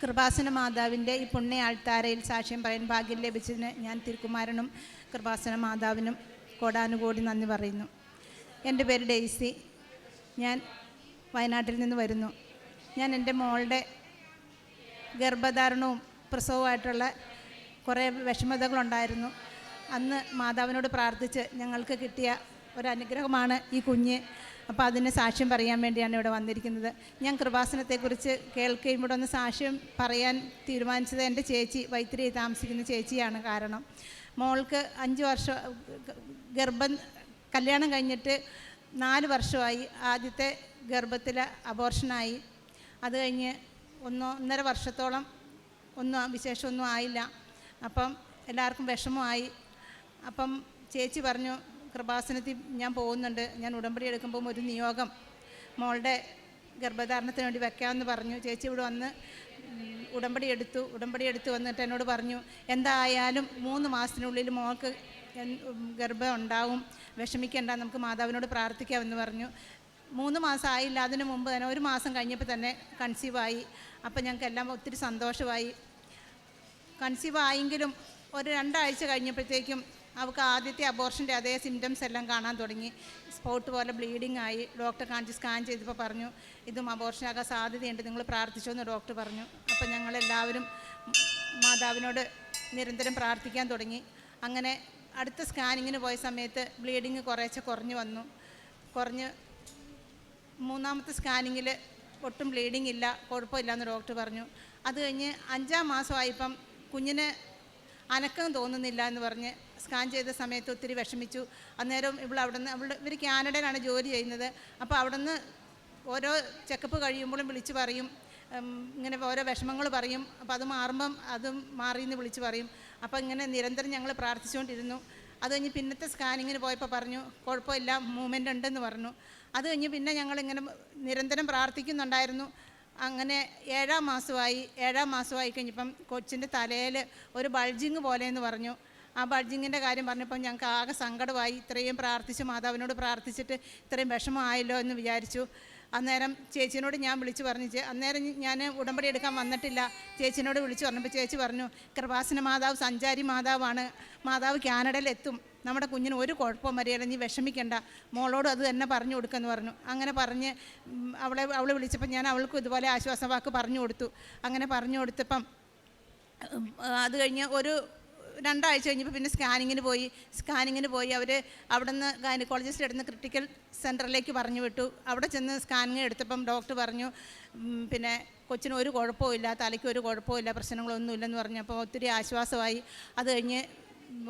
കൃപാസന മാതാവിന്റെ ഈ പുണ്യ ആൾത്താരയിൽ സാക്ഷ്യം പറയാൻ ഭാഗ്യം ലഭിച്ചതിന് ഞാൻ തിരുക്കുമാരനും കൃപാസന മാതാവിനും കോടാനുകോടി നന്ദി പറയുന്നു. എന്റെ പേര് ഡെയ്സി. ഞാൻ വയനാട്ടിൽ നിന്ന് വരുന്നു. ഞാൻ എന്റെ മോളുടെ ഗർഭധാരണവും പ്രസവമായിട്ടുള്ള കുറേ വിഷമതകളുണ്ടായിരുന്നു. അന്ന് മാതാവിനോട് പ്രാർത്ഥിച്ച് ഞങ്ങൾക്ക് കിട്ടിയ ഒരു അനുഗ്രഹമാണ് ഈ കുഞ്ഞ്. അപ്പോൾ അതിന് സാക്ഷ്യം പറയാൻ വേണ്ടിയാണ് ഇവിടെ വന്നിരിക്കുന്നത്. ഞാൻ കൃപാസനത്തെക്കുറിച്ച് കേൾക്കുകയും ഇവിടെ ഒന്ന് സാക്ഷ്യം പറയാൻ തീരുമാനിച്ചത് എന്റെ ചേച്ചി വൈത്തിരി താമസിക്കുന്ന ചേച്ചിയാണ് കാരണം. മോൾക്ക് അഞ്ച് വർഷം ഗർഭം കല്യാണം കഴിഞ്ഞിട്ട് നാല് വർഷമായി. ആദ്യത്തെ ഗർഭത്തിൽ അബോർഷനായി അത് കഴിഞ്ഞ് ഒന്നോ ഒന്നര വർഷത്തോളം ഒന്നും വിശേഷമൊന്നും ആയില്ല. അപ്പം എല്ലാവർക്കും വിഷമമായി. അപ്പം ചേച്ചി പറഞ്ഞു കൃപാസനത്തിൽ ഞാൻ പോകുന്നുണ്ട്. ഞാൻ ഉടമ്പടി എടുക്കുമ്പം ഒരു നിയോഗം മോളുടെ ഗർഭധാരണത്തിന് വേണ്ടി വെക്കാമെന്ന് പറഞ്ഞു. ചേച്ചി ഇവിടെ വന്ന് ഉടമ്പടി എടുത്തു. ഉടമ്പടി എടുത്തു വന്നിട്ട് എന്നോട് പറഞ്ഞു എന്തായാലും മൂന്ന് മാസത്തിനുള്ളിൽ മോൾക്ക് ഗർഭം ഉണ്ടാവും. വിഷമിക്കേണ്ട നമുക്ക് മാതാവിനോട് പ്രാർത്ഥിക്കാമെന്ന് പറഞ്ഞു. മൂന്ന് മാസം അതിനു മുമ്പ് തന്നെ ഒരു മാസം കഴിഞ്ഞപ്പോൾ തന്നെ കൺസീവായി. അപ്പോൾ ഞങ്ങൾക്ക് എല്ലാം ഒത്തിരി സന്തോഷമായി. കൺസീവ് ആയെങ്കിലും ഒരു രണ്ടാഴ്ച കഴിഞ്ഞപ്പോഴത്തേക്കും അവൾക്ക് ആദ്യത്തെ അബോർഷന്റെ അതേ സിംറ്റംസ് എല്ലാം കാണാൻ തുടങ്ങി. സ്പോട്ട് പോലെ ബ്ലീഡിംഗ് ആയി. ഡോക്ടർ കാണിച്ച് സ്കാൻ ചെയ്തപ്പോൾ പറഞ്ഞു ഇതും അബോർഷനാകാൻ സാധ്യതയുണ്ട്. നിങ്ങൾ പ്രാർത്ഥിച്ചോന്ന് ഡോക്ടർ പറഞ്ഞു. അപ്പോൾ ഞങ്ങളെല്ലാവരും മാതാവിനോട് നിരന്തരം പ്രാർത്ഥിക്കാൻ തുടങ്ങി. അങ്ങനെ അടുത്ത സ്കാനിങ്ങിന് പോയ സമയത്ത് ബ്ലീഡിങ് കുറേശ്ശെ കുറഞ്ഞു വന്നു. കുറഞ്ഞ് മൂന്നാമത്തെ സ്കാനിങ്ങിൽ ഒട്ടും ബ്ലീഡിംഗ് ഇല്ല കുഴപ്പമില്ല എന്ന് ഡോക്ടർ പറഞ്ഞു. അത് കഴിഞ്ഞ് അഞ്ചാം മാസമായപ്പം കുഞ്ഞിന് അനക്കം തോന്നുന്നില്ല എന്ന് പറഞ്ഞ് സ്കാൻ ചെയ്ത സമയത്ത് ഒത്തിരി വിഷമിച്ചു. അന്നേരം ഇവിടെ അവിടെ നിന്ന് ഇവിടെ ഇവർ കാനഡയിലാണ് ജോലി ചെയ്യുന്നത്. അപ്പോൾ അവിടെ നിന്ന് ഓരോ ചെക്കപ്പ് കഴിയുമ്പോഴും വിളിച്ച് പറയും. ഇങ്ങനെ ഓരോ വിഷമങ്ങൾ പറയും. അപ്പോൾ അത് മാറുമ്പം അതും മാറി എന്ന് വിളിച്ച് പറയും. അപ്പോൾ ഇങ്ങനെ നിരന്തരം ഞങ്ങൾ പ്രാർത്ഥിച്ചുകൊണ്ടിരുന്നു. അത് കഴിഞ്ഞ് പിന്നത്തെ സ്കാനിങ്ങിന് പോയപ്പോൾ പറഞ്ഞു കുഴപ്പമില്ല മൂവ്മെന്റ് ഉണ്ടെന്ന് പറഞ്ഞു. അത് കഴിഞ്ഞ് പിന്നെ ഞങ്ങളിങ്ങനെ നിരന്തരം പ്രാർത്ഥിക്കുന്നുണ്ടായിരുന്നു. അങ്ങനെ ഏഴാം മാസമായി ഏഴാം മാസമായി കഴിഞ്ഞപ്പം കൊച്ചിന്റെ തലയിൽ ഒരു ബൾജിങ് പോലെ എന്ന് പറഞ്ഞു. ആ ബഡ്ജിങ്ങിന്റെ കാര്യം പറഞ്ഞപ്പോൾ ഞങ്ങൾക്ക് ആകെ സങ്കടമായി. ഇത്രയും പ്രാർത്ഥിച്ചു മാതാവിനോട് പ്രാർത്ഥിച്ചിട്ട് ഇത്രയും വിഷമമായല്ലോ എന്ന് വിചാരിച്ചു. അന്നേരം ചേച്ചിനോട് ഞാൻ വിളിച്ചു പറഞ്ഞു അന്നേരം ഞാൻ ഉടമ്പടി എടുക്കാൻ വന്നിട്ടില്ല. ചേച്ചിനോട് വിളിച്ചു പറഞ്ഞപ്പോൾ ചേച്ചി പറഞ്ഞു കൃപാസന മാതാവ് സഞ്ചാരി മാതാവാണ്. മാതാവ് കാനഡയിലെത്തും. നമ്മുടെ കുഞ്ഞിന് ഒരു കുഴപ്പം വരികയില്ല. നീ വിഷമിക്കണ്ട. മോളോട് അത് തന്നെ പറഞ്ഞു കൊടുക്കുമെന്ന് പറഞ്ഞു. അങ്ങനെ പറഞ്ഞ് അവളെ അവൾ വിളിച്ചപ്പോൾ ഞാൻ അവൾക്കും ഇതുപോലെ ആശ്വാസവാക്ക് പറഞ്ഞു കൊടുത്തു. അങ്ങനെ പറഞ്ഞു കൊടുത്തപ്പം അത് കഴിഞ്ഞ് ഒരു രണ്ടാഴ്ച കഴിഞ്ഞപ്പോൾ പിന്നെ സ്കാനിങ്ങിന് പോയി. സ്കാനിങ്ങിന് പോയി അവർ അവിടെ നിന്ന് ഗൈനക്കോളജിസ്റ്റ് എടുത്ത് ക്രിട്ടിക്കൽ സെന്ററിലേക്ക് പറഞ്ഞു വിട്ടു. അവിടെ ചെന്ന് സ്കാനിങ് എടുത്തപ്പം ഡോക്ടർ പറഞ്ഞു പിന്നെ കൊച്ചിന് ഒരു കുഴപ്പമില്ല തലയ്ക്ക് ഒരു കുഴപ്പമില്ല പ്രശ്നങ്ങളൊന്നുമില്ലെന്ന് പറഞ്ഞപ്പോൾ ഒത്തിരി ആശ്വാസമായി. അത് കഴിഞ്ഞ്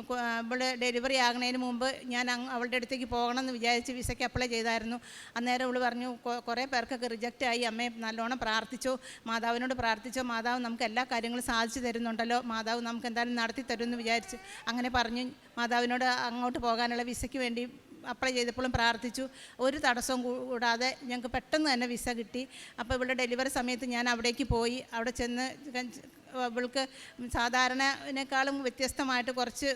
അവൾ ഡെലിവറി ആകുന്നതിന് മുമ്പ് ഞാൻ അവളുടെ അടുത്തേക്ക് പോകണമെന്ന് വിചാരിച്ച് വിസയ്ക്ക് അപ്ലൈ ചെയ്തായിരുന്നു. അന്നേരം അവൾ പറഞ്ഞു കുറേ പേർക്കൊക്കെ റിജക്റ്റ് ആയി. അമ്മയെ നല്ലോണം പ്രാർത്ഥിച്ചു മാതാവിനോട് പ്രാർത്ഥിച്ചോ. മാതാവ് നമുക്ക് എല്ലാ കാര്യങ്ങളും സാധിച്ചു തരുന്നുണ്ടല്ലോ. മാതാവ് നമുക്ക് എന്തായാലും നടത്തി തരുമെന്ന് വിചാരിച്ച് അങ്ങനെ പറഞ്ഞു. മാതാവിനോട് അങ്ങോട്ട് പോകാനുള്ള വിസയ്ക്ക് വേണ്ടി അപ്ലൈ ചെയ്തപ്പോഴും പ്രാർത്ഥിച്ചു. ഒരു തടസ്സവും കൂടാതെ ഞങ്ങൾക്ക് പെട്ടെന്ന് തന്നെ വിസ കിട്ടി. അപ്പോൾ ഇവിടെ ഡെലിവറി സമയത്ത് ഞാൻ അവിടേക്ക് പോയി. അവിടെ ചെന്ന് അവൾക്ക് സാധാരണനേക്കാളും വ്യത്യസ്തമായിട്ട് കുറച്ച്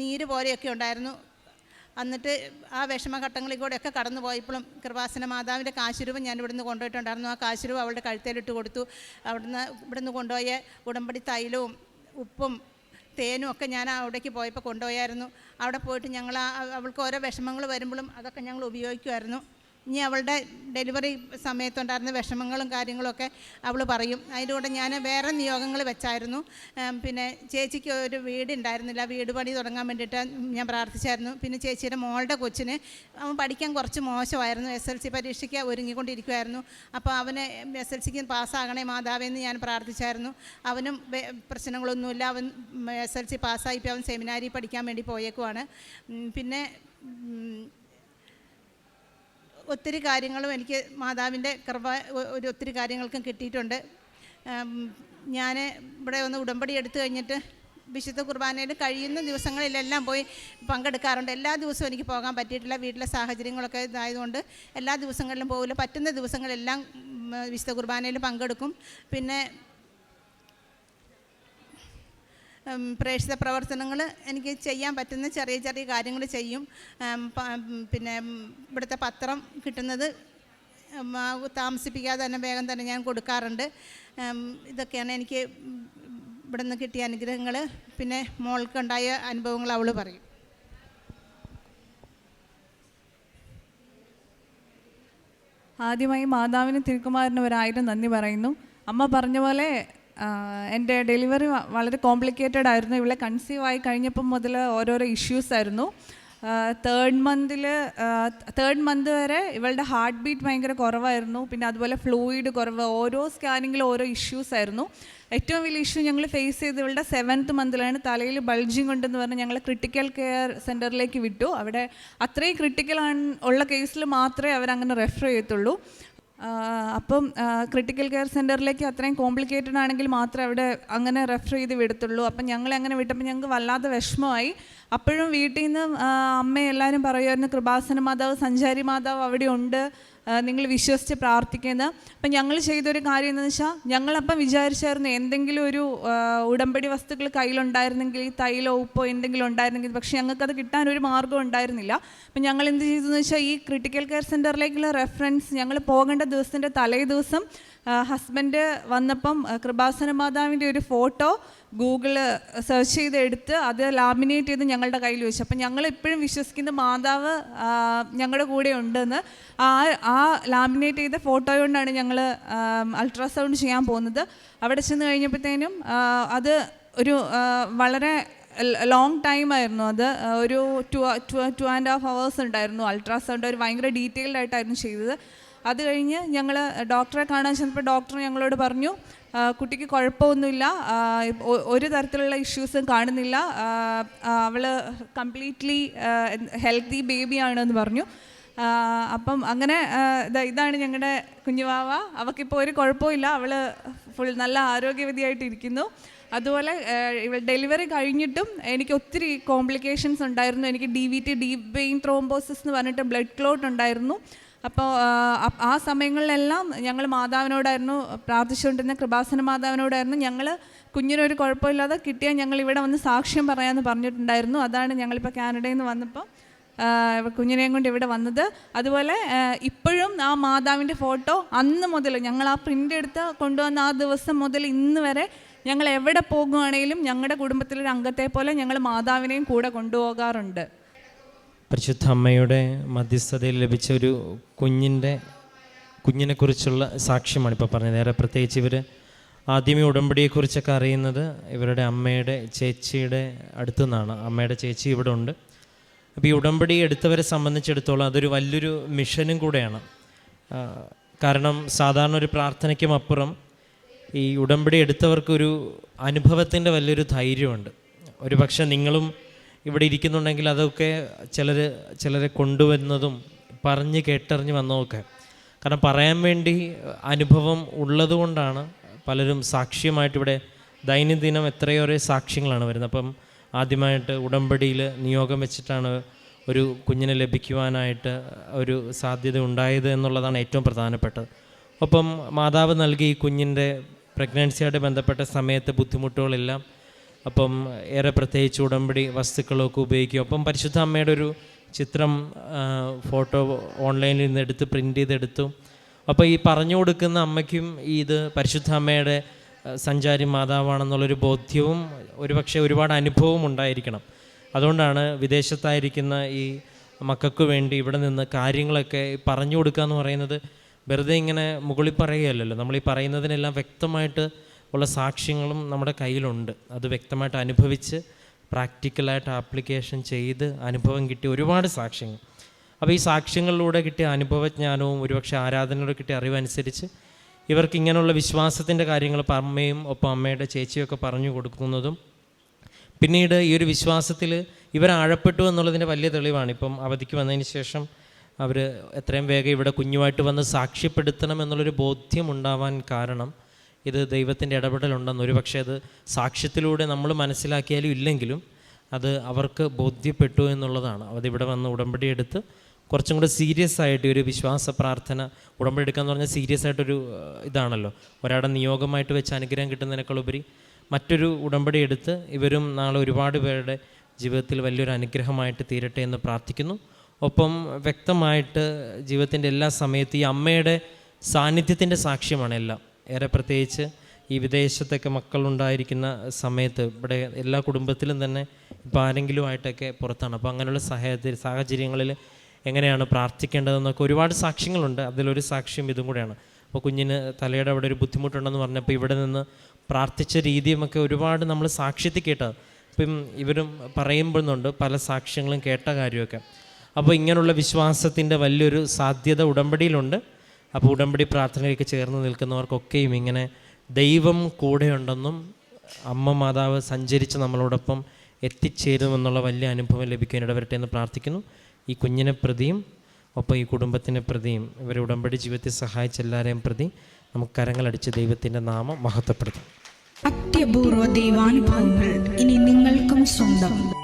നീര് പോലെയൊക്കെ ഉണ്ടായിരുന്നു. എന്നിട്ട് ആ വിഷമഘട്ടങ്ങളിൽ കൂടെയൊക്കെ കടന്നു പോയപ്പോഴും കൃപാസന മാതാവിന്റെ കാശുരൂപം ഞാൻ ഇവിടുന്ന് കൊണ്ടുപോയിട്ടുണ്ടായിരുന്നു. ആ കാശുരൂപം അവളുടെ കഴുത്തേലിട്ട് കൊടുത്തു. അവിടുന്ന് ഇവിടുന്ന് കൊണ്ടുപോയ ഉടമ്പടി തൈലവും ഉപ്പും തേനും ഒക്കെ ഞാൻ അവിടേക്ക് പോയപ്പോൾ കൊണ്ടുപോയായിരുന്നു. അവിടെ പോയിട്ട് ഞങ്ങൾ അവൾക്ക് ഓരോ വിഷമങ്ങൾ വരുമ്പോഴും അതൊക്കെ ഞങ്ങൾ ഉപയോഗിക്കുമായിരുന്നു. ഇനി അവളുടെ ഡെലിവറി സമയത്തുണ്ടായിരുന്ന വിഷമങ്ങളും കാര്യങ്ങളൊക്കെ അവൾ പറയും. അതിന്റെ കൂടെ ഞാൻ വേറെ നിയോഗങ്ങൾ വെച്ചായിരുന്നു. പിന്നെ ചേച്ചിക്ക് ഒരു വീട് ഉണ്ടായിരുന്നില്ല വീട് പണി തുടങ്ങാൻ വേണ്ടിയിട്ട് ഞാൻ പ്രാർത്ഥിച്ചായിരുന്നു. പിന്നെ ചേച്ചിയുടെ മോളുടെ കൊച്ചിന് അവൻ പഠിക്കാൻ കുറച്ച് മോശമായിരുന്നു. എസ് എൽ സി പരീക്ഷയ്ക്ക് ഒരുങ്ങിക്കൊണ്ടിരിക്കുമായിരുന്നു അപ്പോൾ അവന് എസ് എൽ സിക്ക് പാസ്സാകണേ മാതാവെന്ന് ഞാൻ പ്രാർത്ഥിച്ചായിരുന്നു. അവനും പ്രശ്നങ്ങളൊന്നുമില്ല. അവൻ എസ് എൽ സി പാസ്സായിപ്പോൾ അവൻ സെമിനാരി പഠിക്കാൻ വേണ്ടി പോയേക്കുവാണ്. പിന്നെ ഒത്തിരി കാര്യങ്ങളും എനിക്ക് മാതാവിന്റെ കൃപ ഒരു ഒത്തിരി കാര്യങ്ങൾക്കും കിട്ടിയിട്ടുണ്ട്. ഞാൻ ഇവിടെ ഒന്ന് ഉടമ്പടി എടുത്തു കഴിഞ്ഞിട്ട് വിശുദ്ധ കുർബാനയിൽ കഴിയുന്ന ദിവസങ്ങളിലെല്ലാം പോയി പങ്കെടുക്കാറുണ്ട്. എല്ലാ ദിവസവും എനിക്ക് പോകാൻ പറ്റിയിട്ടില്ല. വീട്ടിലെ സാഹചര്യങ്ങളൊക്കെ ഇതായതുകൊണ്ട് എല്ലാ ദിവസങ്ങളിലും പോകില്ല പറ്റുന്ന ദിവസങ്ങളെല്ലാം വിശുദ്ധ കുർബാനയിൽ പങ്കെടുക്കും. പിന്നെ പ്രേക്ഷിത പ്രവർത്തനങ്ങൾ എനിക്ക് ചെയ്യാൻ പറ്റുന്ന ചെറിയ ചെറിയ കാര്യങ്ങൾ ചെയ്യും. പിന്നെ ഇവിടുത്തെ പത്രം കിട്ടുന്നത് താമസിപ്പിക്കാതെ തന്നെ വേഗം തന്നെ ഞാൻ കൊടുക്കാറുണ്ട്. ഇതൊക്കെയാണ് എനിക്ക് ഇവിടെ നിന്ന് കിട്ടിയ അനുഗ്രഹങ്ങൾ. പിന്നെ മോൾക്കുണ്ടായ അനുഭവങ്ങൾ അവൾ പറയും. ആദ്യമായി മാതാവിനും തിരുക്കുമാരനും ഒരായിരം നന്ദി പറയുന്നു. അമ്മ പറഞ്ഞ പോലെ എന്റെ ഡെലിവറി വളരെ കോംപ്ലിക്കേറ്റഡ് ആയിരുന്നു. ഇവിടെ കൺസീവ് ആയി കഴിഞ്ഞപ്പം മുതൽ ഓരോരോ ഇഷ്യൂസ് ആയിരുന്നു. തേർഡ് മന്തിൽ തേർഡ് മന്ത് വരെ ഇവളുടെ ഹാർട്ട് ബീറ്റ് ഭയങ്കര കുറവായിരുന്നു. പിന്നെ അതുപോലെ ഫ്ലൂയിഡ് കുറവ് ഓരോ സ്കാനിങ്ങിലും ഓരോ ഇഷ്യൂസ് ആയിരുന്നു. ഏറ്റവും വലിയ ഇഷ്യൂ ഞങ്ങൾ ഫേസ് ചെയ്ത് ഇവളുടെ സെവൻത്ത് മന്തിലാണ് തലയിൽ ബൾജിങ് ഉണ്ടെന്ന് പറഞ്ഞ് ഞങ്ങൾ ക്രിട്ടിക്കൽ കെയർ സെന്ററിലേക്ക് വിട്ടു. അവിടെ അത്രയും ക്രിട്ടിക്കൽ ഉള്ള കേസിൽ മാത്രമേ അവരങ്ങനെ റെഫർ ചെയ്യത്തുള്ളൂ. അപ്പം ക്രിട്ടിക്കൽ കെയർ സെന്ററിലേക്ക് അത്രയും കോംപ്ലിക്കേറ്റഡ് ആണെങ്കിൽ മാത്രമേ അവിടെ അങ്ങനെ റെഫർ ചെയ്ത് വിടത്തുള്ളൂ. അപ്പം ഞങ്ങളെ അങ്ങനെ വിട്ടപ്പോൾ ഞങ്ങൾക്ക് വല്ലാതെ വിഷമമായി. അപ്പോഴും വീട്ടിൽ നിന്ന് അമ്മയെല്ലാവരും പറയുമായിരുന്നു കൃപാസന മാതാവ് സഞ്ചാരി മാതാവ് അവിടെ ഉണ്ട്. നിങ്ങൾ വിശ്വസിച്ച് പ്രാർത്ഥിക്കുന്നത് അപ്പം ഞങ്ങൾ ചെയ്തൊരു കാര്യം എന്താണെന്ന് വെച്ചാൽ ഞങ്ങളപ്പം വിചാരിച്ചായിരുന്നു എന്തെങ്കിലും ഒരു ഉടമ്പടി വസ്തുക്കൾ കയ്യിലുണ്ടായിരുന്നെങ്കിൽ തൈലോ ഉപ്പോ എന്തെങ്കിലും ഉണ്ടായിരുന്നെങ്കിൽ പക്ഷേ ഞങ്ങൾക്കത് കിട്ടാൻ ഒരു മാർഗം ഉണ്ടായിരുന്നില്ല. അപ്പം ഞങ്ങൾ എന്ത് ചെയ്തു വെച്ചാൽ ഈ ക്രിട്ടിക്കൽ കെയർ സെന്ററിലേക്കുള്ള റെഫറൻസ് ഞങ്ങൾ പോകേണ്ട ദിവസത്തിന്റെ തലേ ദിവസം ഹസ്ബൻഡ് വന്നപ്പം കൃപാസന മാതാവിന്റെ ഒരു ഫോട്ടോ ഗൂഗിൾ സെർച്ച് ചെയ്തെടുത്ത് അത് ലാമിനേറ്റ് ചെയ്ത് ഞങ്ങളുടെ കയ്യിൽ വെച്ചു. അപ്പം ഞങ്ങൾ ഇപ്പോഴും വിശ്വസിക്കുന്ന മാതാവ് ഞങ്ങളുടെ കൂടെ ഉണ്ടെന്ന് ആ ആ ലാമിനേറ്റ് ചെയ്ത ഫോട്ടോ കൊണ്ടാണ് ഞങ്ങൾ അൾട്രാസൗണ്ട് ചെയ്യാൻ പോകുന്നത്. അവിടെ ചെന്ന് കഴിഞ്ഞപ്പോഴത്തേനും അത് ഒരു വളരെ ലോങ് ടൈം ആയിരുന്നു അത്. ഒരു two two two and half hours ഉണ്ടായിരുന്നു അൾട്രാസൗണ്ട് ഒരു ഭയങ്കര ഡീറ്റെയിൽഡ് ആയിട്ടായിരുന്നു ചെയ്തത്. അത് കഴിഞ്ഞ് ഞങ്ങൾ ഡോക്ടറെ കാണാൻ ചെന്നപ്പോൾ ഡോക്ടർ ഞങ്ങളോട് പറഞ്ഞു കുട്ടിക്ക് കുഴപ്പമൊന്നുമില്ല. ഒരു തരത്തിലുള്ള ഇഷ്യൂസും കാണുന്നില്ല. അവൾ കംപ്ലീറ്റ്ലി ഹെൽത്തി ബേബിയാണെന്ന് പറഞ്ഞു. അപ്പം അങ്ങനെ ഇതാണ് ഞങ്ങളുടെ കുഞ്ഞുവാവ. അവൾക്കിപ്പോൾ ഒരു കുഴപ്പമില്ല. അവൾ ഫുൾ നല്ല ആരോഗ്യവതിയായിട്ട് ഇരിക്കുന്നു അതുപോലെ ഇവൾ ഡെലിവറി കഴിഞ്ഞിട്ടും എനിക്ക് ഒത്തിരി കോംപ്ലിക്കേഷൻസ് ഉണ്ടായിരുന്നു. എനിക്ക് D V T deep vein thrombosis എന്ന് പറഞ്ഞിട്ട് ബ്ലഡ് ക്ലോട്ട് ഉണ്ടായിരുന്നു. അപ്പോൾ ആ സമയങ്ങളിലെല്ലാം ഞങ്ങൾ മാതാവിനോടായിരുന്നു പ്രാർത്ഥിച്ചുകൊണ്ടിരുന്ന കൃപാസന മാതാവിനോടായിരുന്നു. ഞങ്ങൾ കുഞ്ഞിനൊരു കുഴപ്പമില്ലാതെ കിട്ടിയാൽ ഞങ്ങൾ ഇവിടെ വന്ന് സാക്ഷ്യം പറയാമെന്ന് പറഞ്ഞിട്ടുണ്ടായിരുന്നു. അതാണ് ഞങ്ങളിപ്പോൾ കാനഡയിൽ നിന്ന് വന്നപ്പോൾ കുഞ്ഞിനെയും കൊണ്ട് ഇവിടെ വന്നത്. അതുപോലെ ഇപ്പോഴും ആ മാതാവിന്റെ ഫോട്ടോ അന്ന് മുതൽ ഞങ്ങൾ ആ പ്രിന്റ് എടുത്ത് കൊണ്ടുവന്ന ആ ദിവസം മുതൽ ഇന്ന് വരെ ഞങ്ങൾ എവിടെ പോകുകയാണെങ്കിലും ഞങ്ങളുടെ കുടുംബത്തിലൊരു അംഗത്തെ പോലെ ഞങ്ങൾ മാതാവിനെയും കൂടെ കൊണ്ടുപോകാറുണ്ട്. പരിശുദ്ധ അമ്മയുടെ മധ്യസ്ഥതയിൽ ലഭിച്ച ഒരു കുഞ്ഞിന്റെ കുഞ്ഞിനെക്കുറിച്ചുള്ള സാക്ഷ്യമാണ് ഇപ്പോൾ പറഞ്ഞത്. ഏറെ പ്രത്യേകിച്ച് ഇവർ ആദ്യമേ ഉടമ്പടിയെക്കുറിച്ചൊക്കെ അറിയുന്നത് ഇവരുടെ അമ്മയുടെ ചേച്ചിയുടെ അടുത്തു നിന്നാണ് അമ്മയുടെ ചേച്ചി ഇവിടെ ഉണ്ട്. അപ്പോൾ ഈ ഉടമ്പടി എടുത്തവരെ സംബന്ധിച്ചിടത്തോളം അതൊരു വലിയൊരു മിഷനും കൂടെയാണ്. കാരണം സാധാരണ ഒരു പ്രാർത്ഥനയ്ക്കും അപ്പുറം ഈ ഉടമ്പടി എടുത്തവർക്കൊരു അനുഭവത്തിന്റെ വലിയൊരു ധൈര്യമുണ്ട്. ഒരു പക്ഷേ നിങ്ങളും ഇവിടെ ഇരിക്കുന്നുണ്ടെങ്കിൽ അതൊക്കെ ചിലർ ചിലരെ കൊണ്ടുവരുന്നതും പറഞ്ഞ് കേട്ടറിഞ്ഞ് വന്നതൊക്കെ. കാരണം പറയാൻ വേണ്ടി അനുഭവം ഉള്ളതുകൊണ്ടാണ് പലരും സാക്ഷ്യമായിട്ട് ഇവിടെ ദൈനംദിനം എത്രയേറെ സാക്ഷ്യങ്ങളാണ് വരുന്നത്. അപ്പം ആദ്യമായിട്ട് ഉടമ്പടിയിൽ നിയോഗം വെച്ചിട്ടാണ് ഒരു കുഞ്ഞിനെ ലഭിക്കുവാനായിട്ട് ഒരു സാധ്യത ഉണ്ടായത് എന്നുള്ളതാണ് ഏറ്റവും പ്രധാനപ്പെട്ടത്. ഒപ്പം മാതാവ് നൽകി ഈ കുഞ്ഞിന്റെ പ്രഗ്നൻസിയായിട്ട് ബന്ധപ്പെട്ട സമയത്തെ ബുദ്ധിമുട്ടുകളെല്ലാം അപ്പം ഏറെ പ്രത്യേകിച്ച് ഉടമ്പടി വസ്തുക്കളൊക്കെ ഉപയോഗിക്കും. അപ്പം പരിശുദ്ധ അമ്മയുടെ ഒരു ചിത്രം ഫോട്ടോ ഓൺലൈനിൽ നിന്ന് എടുത്ത് പ്രിന്റ് ചെയ്തെടുത്തു. അപ്പോൾ ഈ പറഞ്ഞു കൊടുക്കുന്ന അമ്മയ്ക്കും ഇത് പരിശുദ്ധ അമ്മയുടെ സഞ്ചാരി മാതാവാണെന്നുള്ളൊരു ബോധ്യവും ഒരുപക്ഷെ ഒരുപാട് അനുഭവവും ഉണ്ടായിരിക്കണം. അതുകൊണ്ടാണ് വിദേശത്തായിരിക്കുന്ന ഈ മക്കൾക്ക് വേണ്ടി ഇവിടെ നിന്ന് കാര്യങ്ങളൊക്കെ പറഞ്ഞു കൊടുക്കുക എന്ന് പറയുന്നത് വെറുതെ ഇങ്ങനെ മുകളിൽ പറയുകയല്ലല്ലോ. നമ്മൾ ഈ പറയുന്നതിനെല്ലാം വ്യക്തമായിട്ട് ഉള്ള സാക്ഷ്യങ്ങളും നമ്മുടെ കയ്യിലുണ്ട്. അത് വ്യക്തമായിട്ട് അനുഭവിച്ച് പ്രാക്ടിക്കലായിട്ട് ആപ്ലിക്കേഷൻ ചെയ്ത് അനുഭവം കിട്ടിയ ഒരുപാട് സാക്ഷ്യങ്ങൾ. അപ്പോൾ ഈ സാക്ഷ്യങ്ങളിലൂടെ കിട്ടിയ അനുഭവജ്ഞാനവും ഒരുപക്ഷെ ആരാധനയോടെ കിട്ടിയ അറിവനുസരിച്ച് ഇവർക്ക് ഇങ്ങനെയുള്ള വിശ്വാസത്തിന്റെ കാര്യങ്ങൾ അമ്മയും ഒപ്പം അമ്മയുടെ ചേച്ചിയൊക്കെ പറഞ്ഞു കൊടുക്കുന്നതും പിന്നീട് ഈ ഒരു വിശ്വാസത്തിൽ ഇവർ ആഴപ്പെട്ടു എന്നുള്ളതിന്റെ വലിയ തെളിവാണ്. ഇപ്പം അവധിക്ക് വന്നതിന് ശേഷം അവർ എത്രയും വേഗം ഇവിടെ കുഞ്ഞുമായിട്ട് വന്ന് സാക്ഷ്യപ്പെടുത്തണം എന്നുള്ളൊരു ബോധ്യം ഉണ്ടാവാൻ കാരണം ഇത് ദൈവത്തിന്റെ ഇടപെടലുണ്ടെന്ന്. ഒരു പക്ഷേ അത് സാക്ഷ്യത്തിലൂടെ നമ്മൾ മനസ്സിലാക്കിയാലും ഇല്ലെങ്കിലും അത് അവർക്ക് ബോധ്യപ്പെട്ടു എന്നുള്ളതാണ്. അതിവിടെ വന്ന് ഉടമ്പടി എടുത്ത് കുറച്ചും കൂടെ സീരിയസ് ആയിട്ട് ഒരു വിശ്വാസ പ്രാർത്ഥന ഉടമ്പടി എടുക്കുക എന്ന് പറഞ്ഞാൽ സീരിയസ് ആയിട്ടൊരു ഇതാണല്ലോ. ഒരാളുടെ നിയോഗമായിട്ട് വെച്ച് അനുഗ്രഹം കിട്ടുന്നതിനേക്കാൾ ഉപരി മറ്റൊരു ഉടമ്പടി എടുത്ത് ഇവരും നാളെ ഒരുപാട് പേരുടെ ജീവിതത്തിൽ വലിയൊരു അനുഗ്രഹമായിട്ട് തീരട്ടെ എന്ന് പ്രാർത്ഥിക്കുന്നു. ഒപ്പം വ്യക്തമായിട്ട് ജീവിതത്തിന്റെ എല്ലാ സമയത്തും ഈ അമ്മയുടെ സാന്നിധ്യത്തിന്റെ സാക്ഷ്യമാണ് എല്ലാം. ഏറെ പ്രത്യേകിച്ച് ഈ വിദേശത്തൊക്കെ മക്കളുണ്ടായിരിക്കുന്ന സമയത്ത് ഇവിടെ എല്ലാ കുടുംബത്തിലും തന്നെ ഇപ്പോൾ ആരെങ്കിലും ആയിട്ടൊക്കെ പുറത്താണ്. അപ്പോൾ അങ്ങനെയുള്ള സാഹചര്യ സാഹചര്യങ്ങളിൽ എങ്ങനെയാണ് പ്രാർത്ഥിക്കേണ്ടതെന്നൊക്കെ ഒരുപാട് സാക്ഷ്യങ്ങളുണ്ട്. അതിലൊരു സാക്ഷ്യം ഇതും കൂടെയാണ്. അപ്പോൾ കുഞ്ഞിന് തലയുടെ അവിടെ ഒരു ബുദ്ധിമുട്ടുണ്ടെന്ന് പറഞ്ഞപ്പോൾ ഇവിടെ നിന്ന് പ്രാർത്ഥിച്ച രീതിയുമൊക്കെ ഒരുപാട് നമ്മൾ സാക്ഷ്യത്തിൽ കേട്ടത്. ഇപ്പം ഇവരും പറയുമ്പോഴുണ്ട് പല സാക്ഷ്യങ്ങളും കേട്ട കാര്യമൊക്കെ. അപ്പോൾ ഇങ്ങനെയുള്ള വിശ്വാസത്തിന്റെ വലിയൊരു സാധ്യത ഉടമ്പടിയിലുണ്ട്. അപ്പോൾ ഉടമ്പടി പ്രാർത്ഥനയിലേക്ക് ചേർന്ന് നിൽക്കുന്നവർക്കൊക്കെയും ഇങ്ങനെ ദൈവം കൂടെയുണ്ടെന്നും അമ്മ മാതാവ് സഞ്ചരിച്ച് നമ്മളോടൊപ്പം എത്തിച്ചേരുമെന്നുള്ള വലിയ അനുഭവം ലഭിക്കാൻ ഇടവരട്ടെ എന്ന് പ്രാർത്ഥിക്കുന്നു. ഈ കുഞ്ഞിനെ പ്രതിയും ഒപ്പം ഈ കുടുംബത്തിനെ പ്രതിയും ഇവരെ ഉടമ്പടി ജീവിതത്തിൽ സഹായിച്ച എല്ലാവരെയും പ്രതി നമുക്ക് കരങ്ങളടിച്ച് ദൈവത്തിന്റെ നാമം മഹത്വപ്പെടുത്തും. അത്യപൂർവ ദൈവാനുഭവങ്ങൾ ഇനി നിങ്ങൾക്കും സ്വന്തം.